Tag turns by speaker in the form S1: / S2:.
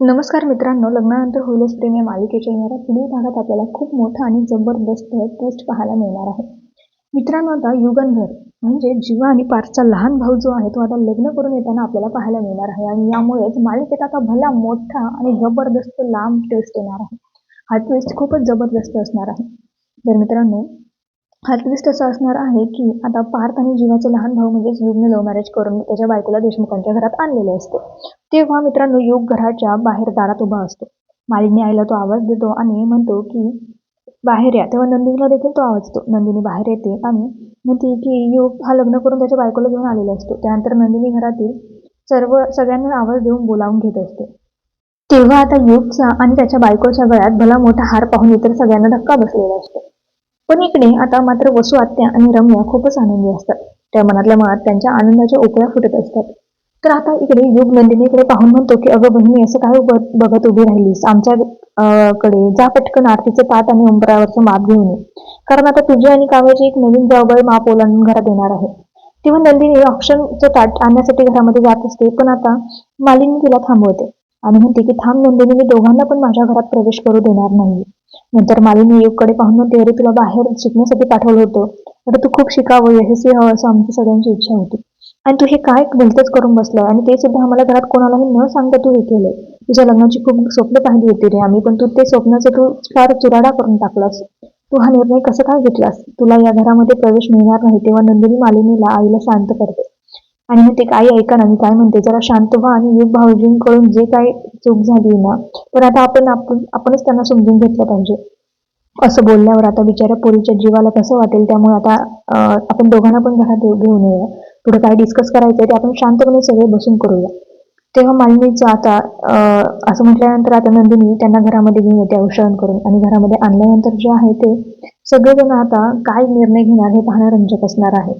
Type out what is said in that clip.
S1: नमस्कार मित्रांनो लग्नानंतर होईलच प्रेम या मालिकेच्या येणाऱ्या पुढील भागात आपल्याला खूप मोठा आणि जबरदस्त ट्विस्ट पाहायला मिळणार आहे. मित्रांनो आता युगंधर म्हणजे जीवा आणि पार्थचा लहान भाऊ जो आहे तो आता लग्न करून येताना आपल्याला पाहायला मिळणार आहे. आणि यामुळेच मालिकेत आता भला मोठा आणि जबरदस्त लांब ट्विस्ट येणार आहे. हा ट्विस्ट खूपच जबरदस्त असणार आहे. तर मित्रांनो हा ट्विस्ट असा असणार आहे की आता पार्थ आणि जीवाचे लहान भाऊ म्हणजेच युगने लव्ह मॅरेज करून त्याच्या बायकोला देशमुखांच्या घरात आणलेले असते. तेव्हा मित्रांनो योग घराच्या बाहेर दारात उभा असतो. मालिनी आईला तो आवाज देतो आणि म्हणतो की बाहेर या. तेव्हा नंदिनीला देखील तो आवाज देतो. नंदिनी बाहेर येते आणि म्हणते की युग हा लग्न करून त्याच्या बायकोला घेऊन आलेला असतो. त्यानंतर नंदिनी घरातील सर्व सगळ्यांना आवाज देऊन बोलावून घेत असते. तेव्हा आता युगचा आणि त्याच्या बायकोच्या गळ्यात भला मोठा हार पाहून इतर सगळ्यांना धक्का बसलेला असतो. पण इकडे आता मात्र वसू आत्या आणि रम्या खूपच आनंदी असतात. त्या मनातल्या मनात त्यांच्या आनंदाच्या उकळ्या फुटत असतात. तर आता इकडे युग नंदिनीकडे पाहून म्हणतो की अगं बहिणी असं काय बघत उभी राहिलीस? आमच्या कडे जा पटकन आरतीचं ताट आणि उंबरावरचं माप घेऊन ये. कारण आता तुझी आणि काव्याची एक नवीन जबाबदारी माप ओलांडून घरात येणार आहे. तेव्हा नंदिनी ऑप्शनचं ताट आणण्यासाठी घरामध्ये जात असते पण आता मालिनी तिला थांबवते. आणि म्हणते की थांब नंदिनी मी दोघांना पण माझ्या घरात प्रवेश करू देणार नाही. नंतर मालिनी युगकडे पाहून म्हणते अरे तुला बाहेर शिकण्यासाठी पाठवलं होतं. तर तू खूप शिकावं यशस्वी हवं असं आमची सगळ्यांची इच्छा होती. आणि तू हे काय भलतंच करून बसलाय? आणि ते सुद्धा आम्हाला घरात कोणालाही न सांगता तू हे केलंय. तुझ्या लग्नाची खूप स्वप्न पाहिली होती रे आम्ही पण तू ते स्वप्नाचं तू फार चुराडा करून टाकलास. तू हा निर्णय कसा काय घेतलास? तुला या घरामध्ये प्रवेश मिळणार नाही तेव्हा नंदिनी मालिनीला आईला शांत करते. आणि मग ते काय ऐका ना मी काय म्हणते जरा शांत व्हा आणि युग भाऊजींकडून जे काय चूक झाली ना पण आता आपण आपण आपणच त्यांना समजून घेतलं पाहिजे. असं बोलल्यावर आता बिचाऱ्या पोरीच्या जीवाला कसं वाटेल? त्यामुळे आता आपण दोघांना पण घरात घेऊन येऊया पुढे काय डिस्कस करायचं ते आपण शांतपणे सगळे बसून करूया. तेव्हा मालिनीचं आता असं म्हटल्यानंतर आता नंदिनी त्यांना घरामध्ये घेऊन येते औषधन करून आणि घरामध्ये आणल्यानंतर जे आहे ते सगळेजण आता काय निर्णय घेणार हे पाहणं रंजक असणार आहे.